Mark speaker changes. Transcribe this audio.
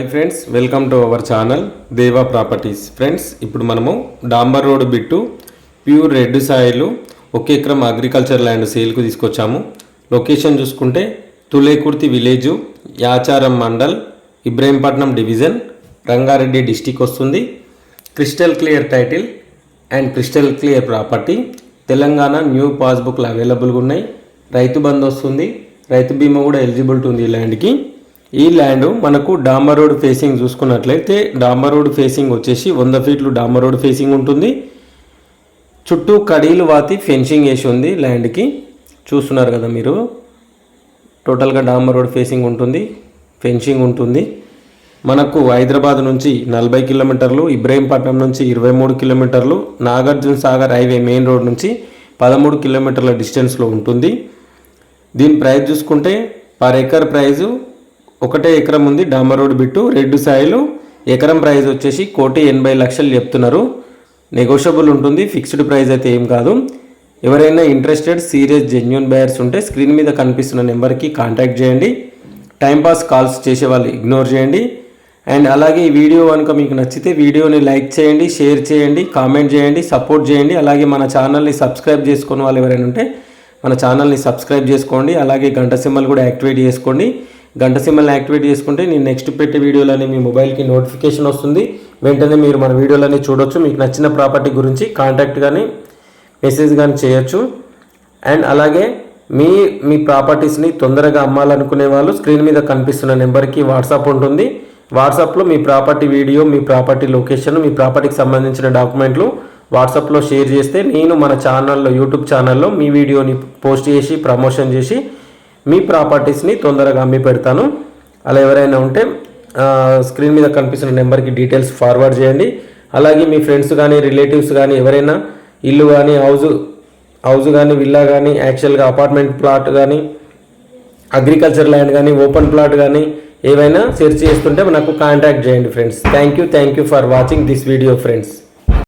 Speaker 1: Hi friends welcome to our channel Deva properties friends ఇప్పుడు మనము డాంబర్ road bit pure red soil ఒక ఎకరం agriculture land సేల్కు తీసుకొచ్చాము. లొకేషన్ చూసుకుంటే Tulekurthi village Yacharam mandal Ibrahimpatnam division Rangareddy district వస్తుంది. Crystal clear title and crystal clear property Telangana new పాస్బుక్లు అవైలబుల్గా ఉన్నాయి. రైతు బంద్ వస్తుంది. రైతు బీమా కూడా ఎలిజిబిలిటీ ఉంది ఈ ల్యాండ్కి. ఈ ల్యాండ్ మనకు డాంబర్ రోడ్ ఫేసింగ్ చూసుకున్నట్లయితే డాంబర్ రోడ్ ఫేసింగ్ వచ్చేసి వంద ఫీట్లు డాంబర్ రోడ్ ఫేసింగ్ ఉంటుంది. చుట్టూ కడీలు వాతి ఫెన్సింగ్ వేసి ఉంది ల్యాండ్కి. చూస్తున్నారు కదా మీరు? టోటల్గా డాంబర్ రోడ్ ఫేసింగ్ ఉంటుంది ఫెన్సింగ్ ఉంటుంది. మనకు హైదరాబాద్ నుంచి నలభై కిలోమీటర్లు ఇబ్రహీంపట్నం నుంచి ఇరవై మూడు కిలోమీటర్లు Nagarjuna Sagar highway main road నుంచి పదమూడు కిలోమీటర్ల డిస్టెన్స్లో ఉంటుంది. దీని ప్రైస్ చూసుకుంటే పర్ ఎకర్ ప్రైజు ఒకటే ఎకరం ఉంది డాంబర్ రోడ్ బిట్టు రెడ్ సాయిలు. ఎకరం ప్రైస్ వచ్చేసి కోటి ఎనభై లక్షలు చెప్తున్నారు. నెగోషియబుల్ ఉంటుంది ఫిక్స్డ్ ప్రైస్ అయితే ఏం కాదు. ఎవరైనా ఇంట్రెస్టెడ్ సీరియస్ జెన్యున్ బయర్స్ ఉంటే స్క్రీన్ మీద కనిపిస్తున్న నెంబర్కి కాంటాక్ట్ చేయండి. టైంపాస్ కాల్స్ చేసే వాళ్ళు ఇగ్నోర్ చేయండి. అండ్ అలాగే ఈ వీడియో కనుక మీకు నచ్చితే వీడియోని లైక్ చేయండి షేర్ చేయండి కామెంట్ చేయండి సపోర్ట్ చేయండి. అలాగే మన ఛానల్ని సబ్స్క్రైబ్ చేసుకున్న వాళ్ళు ఎవరైనా ఉంటే మన ఛానల్ని సబ్స్క్రైబ్ చేసుకోండి. అలాగే గంట సింబల్ కూడా యాక్టివేట్ చేసుకోండి. గంట సింబల్ని యాక్టివేట్ చేసుకుంటే నేను నెక్స్ట్ పెట్టే వీడియోలని మీ మొబైల్కి నోటిఫికేషన్ వస్తుంది. వెంటనే మీరు మన వీడియోలన్నీ చూడొచ్చు. మీకు నచ్చిన ప్రాపర్టీ గురించి కాంటాక్ట్ కానీ మెసేజ్ కానీ చేయొచ్చు. అండ్ అలాగే మీ మీ ప్రాపర్టీస్ని తొందరగా అమ్మాలనుకునే వాళ్ళు స్క్రీన్ మీద కనిపిస్తున్న నెంబర్కి వాట్సాప్ ఉంటుంది. వాట్సాప్లో మీ ప్రాపర్టీ వీడియో మీ ప్రాపర్టీ లొకేషన్ మీ ప్రాపర్టీకి సంబంధించిన డాక్యుమెంట్లు వాట్సాప్లో షేర్ చేస్తే నేను మన ఛానల్లో యూట్యూబ్ ఛానల్లో మీ వీడియోని పోస్ట్ చేసి ప్రమోషన్ చేసి మీ ప్రాపర్టీస్ని తొందరగా అమ్మి పెడతాను. అలా ఎవరైనా ఉంటే స్క్రీన్ మీద కనిపిస్తున్న నెంబర్కి డీటెయిల్స్ ఫార్వర్డ్ చేయండి. అలాగే మీ ఫ్రెండ్స్ కానీ రిలేటివ్స్ కానీ ఎవరైనా ఇల్లు కానీ హౌస్ హౌస్ కానీ విల్లా కానీ యాక్చువల్గా అపార్ట్మెంట్ ప్లాట్ కానీ అగ్రికల్చర్ ల్యాండ్ కానీ ఓపెన్ ప్లాట్ కానీ ఏవైనా సెర్చ్ చేస్తుంటే నాకు కాంటాక్ట్ చేయండి friends. Thank you thank you for watching this video friends.